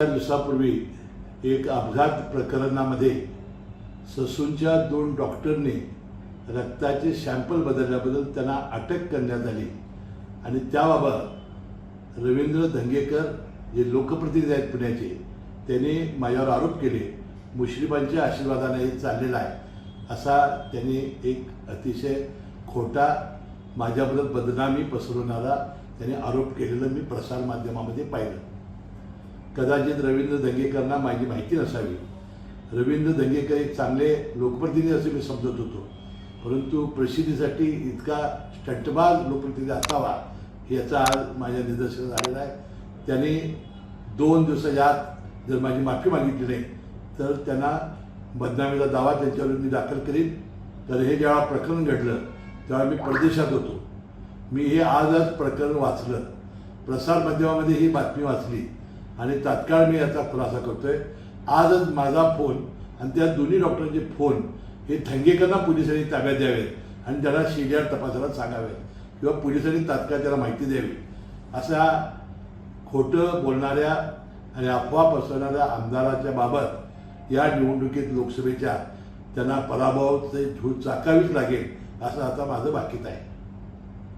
चार दिवसापूर्वी एक अपघात प्रकरणामध्ये ससूनच्या दोन डॉक्टरने रक्ताचे सॅम्पल बदलल्याबद्दल त्यांना अटक करण्यात आली. आणि त्याबाबत रवींद्र धंगेकर जे लोकप्रतिनिधी आहेत पुण्याचे त्यांनी माझ्यावर आरोप केले मुश्रीफांच्या आशीर्वादाने हे चाललेलं आहे. असा त्यांनी एक अतिशय खोटा माझ्याबद्दल बदनामी पसरवणारा त्यांनी आरोप केलेलं मी प्रसारमाध्यमामध्ये पाहिलं. कदाचित रवींद्र दंगेकरांना माझी माहिती नसावी. रवींद्र दंगेकर एक चांगले लोकप्रतिनिधी असे मी समजत होतो. परंतु प्रसिद्धीसाठी इतका स्टंटबाज लोकप्रतिनिधी असावा याचा आज माझ्या निदर्शनास आलेला आहे. त्यांनी दोन दिवसाच्या आत जर माझी माफी मागितली नाही तर त्यांना बदनामीचा दावा त्यांच्यावर मी दाखल करीन. तर हे जेव्हा प्रकरण घडलं तेव्हा मी परदेशात होतो. मी हे आजच प्रकरण वाचलं. प्रसारमाध्यमामध्ये ही बातमी वाचली. आणि तात्काळ मी याचा खुलासा करतोय. आजच माझा फोन आणि त्या दोन्ही डॉक्टरांचे फोन हे धंगेकरांना पोलिसांनी ताब्यात द्यावेत आणि त्याला सीडीआर तपासायला सांगावे किंवा पोलिसांनी तात्काळ त्याला माहिती द्यावी. असा खोटं बोलणाऱ्या आणि अफवा पसरणाऱ्या आमदाराच्या बाबत या निवडणुकीत लोकसभेच्या त्यांना पराभवाचे झूट चाकावीच लागेल असं आता माझं बाकीत आहे.